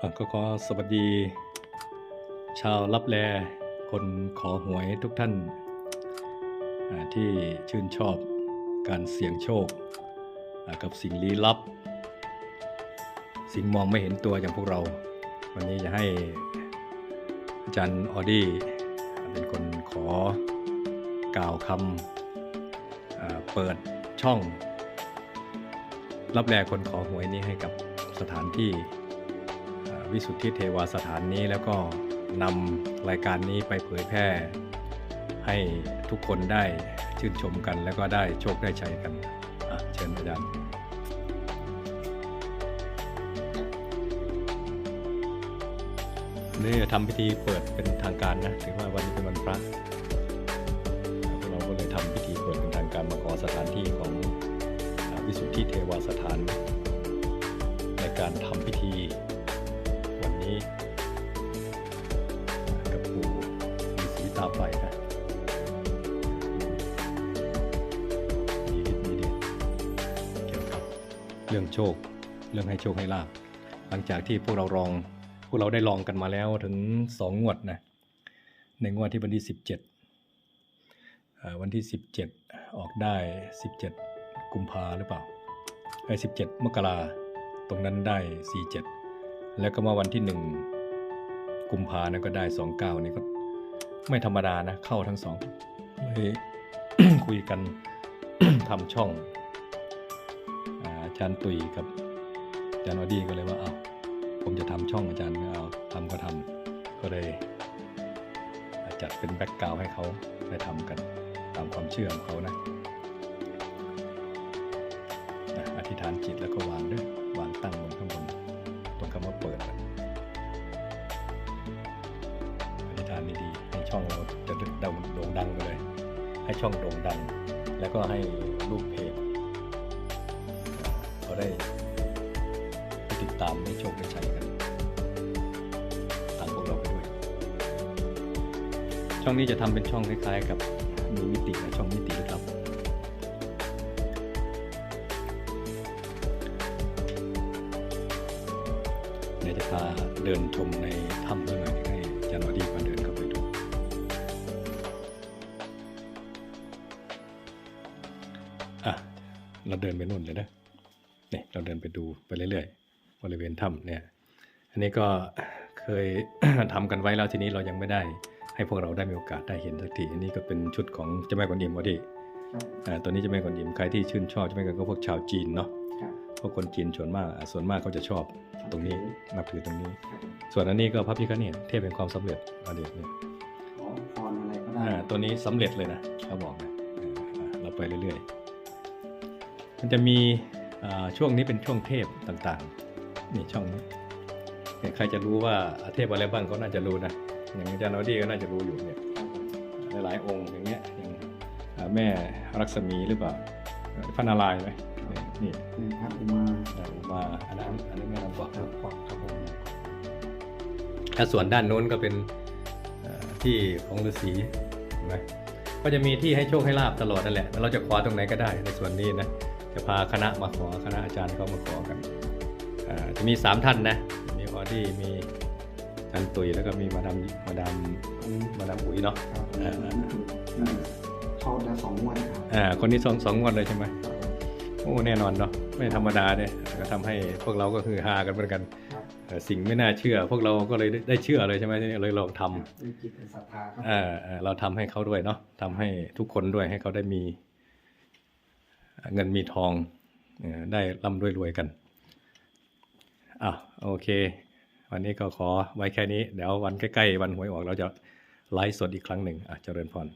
ก็ขอสวัสดี ชาวรับแลคนขอหวยทุกท่าน ที่ชื่นชอบการเสี่ยงโชค กับสิ่งลี้ลับ สิ่งมองไม่เห็นตัวอย่างพวกเรา วันนี้จะให้อาจารย์ออดี้เป็นคนขอกล่าวคำเปิดช่อง รับแลคนขอหวยนี้ให้กับสถานที่ วิสุทธิเทวาสถานนี้แล้วก็นำรายการนี้ไปเผยแพร่ ให้ทุกคนได้ชื่นชมกันแล้วก็ได้โชคได้ชัยกันเชิญอาจารย์นี่ทำพิธีเปิดเป็นทางการนะถือว่าวันนี้เป็นวันพระเราก็เลยทำพิธีเปิดเป็นทางการมาขอสถานที่ของวิสุทธิเทวาสถาน ในการทำพิธี นี้กับปู่ฤาษีตาไฟนะมีฤทธิ์มีเดชเกี่ยวกับเรื่องโชค เรื่องให้โชคให้ลาบหลังจากที่พวกเราลอง พวกเราได้ลองกันมาแล้วถึงสองงวดนะในงวดที่วันที่สิบเจ็ดวันที่สิบเจ็ดออกได้สิบเจ็ดกุมภาหรือเปล่าไอ้สิบเจ็ดมกราตรงนั้นได้สี่เจ็ด แล้วก็มาวันที่หนึ่งกุมภานั้นก็ได้สองเก้านี่ก็ไม่ธรรมดานะ เข้าทั้งสองเลยคุยกันทำช่องอาจารย์ตุยกับอาจารย์อดีก็เลยว่าเอาผมจะทำช่องอาจารย์ก็เอาทำก็ทำก็เลยจัดเป็นแบ็กกราวให้เขาได้ทำกันตามความเชื่อของเขานะนะอธิษฐานจิต ช่องเราจะโด่งโด่งดังไปเลย ให้ช่องโด่งดัง แล้วก็ให้ลูกเพจเขาได้ติดตามได้โชคได้ชัยกันตามพวกเราไปด้วย ช่องนี้จะทำเป็นช่องคล้ายๆ กับมีมิตินะช่องมิติลึกลับเดี๋ยวจะพาเดินชมในถ้ำด้วยหน่อยให้จารย์วดีมาเดินเข้าไปดู เราเดินไปนู่นเลยนะนี่เราเดินไปดูไปเรื่อยๆบริเวณถ้ำเนี่ย อันนี้ก็เคยทำกันไว้แล้วทีนี้เรายังไม่ได้ ให้พวกเราได้มีโอกาสได้เห็นสักทีอันนี้ก็เป็นชุดของเจ้าแม่กวนอิมวดีครับอ่าตัวนี้เจ้าแม่กวนอิมใครที่ชื่นชอบเจ้าแม่กวนอิมก็พวกชาวจีนเนาะครับพวกคนจีนส่วนมากอะส่วนมากเขาจะชอบตรงนี้นับถือตรงนี้ครับส่วนอันนี้ก็พระพิฆเนศเทพเป็นความสำเร็จอดีตเนี่ยขอพรอะไรก็ได้อ่าตัวนี้สำเร็จเลยนะเขาบอกนะอ่าอ่าเราไปเรื่อยๆ มันจะมีช่วงนี้เป็นช่วงเทพต่างๆนี่ช่องนี้เนี่ยใครจะรู้ว่าเทพอะไรบ้างก็น่าจะรู้นะอย่างอาจารย์นอดี้ก็น่าจะรู้อยู่เนี่ยหลายๆองค์อย่างเงี้ยอย่างแม่รักษมีหรือเปล่าพระนารายณ์ไหมนี่พระอุมาอ่ามาอันนั้นอันนั้แม่ลำบอกครับขอบครับผมถ้าส่วนด้านโน้นก็เป็นที่ของฤาษีนไหมก็จะมีที่ให้โชคให้ลาบตลอดนั่นแหละแล้วเราจะขอตรงไหนก็ได้ในส่วนนี้นะ จะพาคณะมาขอคณะอาจารย์เขามาขอกันอ่าจะมีสามท่านนะ มีออดี้มีอาจารย์ตุยแล้วก็มีมาดามมาดามอันนี้มาดามอุ๋ยเนาะครับอ่าอืมเข้าได้สองงวันครับอ่าคนนี้สองสองงวดเลยใช่ไหมครับผมโอ้แน่นอนเนาะไม่ธรรมดาเนี่ยก็ทำให้พวกเราก็คือฮากันเหมือนกันครับเอ่อสิ่งไม่น่าเชื่อ พวกเราก็เลยได้ได้เชื่อเลยใช่ไหมเลยลองทำมีจิตเป็นศรัทธาครับเอ่อเอ่อเราทำให้เขาด้วยเนาะทำให้ทุกคนด้วยให้เขาได้มี เงินมีทองได้ร่ำรวยรวยกันอะโอเค วันนี้ก็ขอไว้แค่นี้ เดี๋ยววันใกล้ๆ วันหวยออกเราจะไลฟ์สดอีกครั้งหนึ่งอะเจริญพร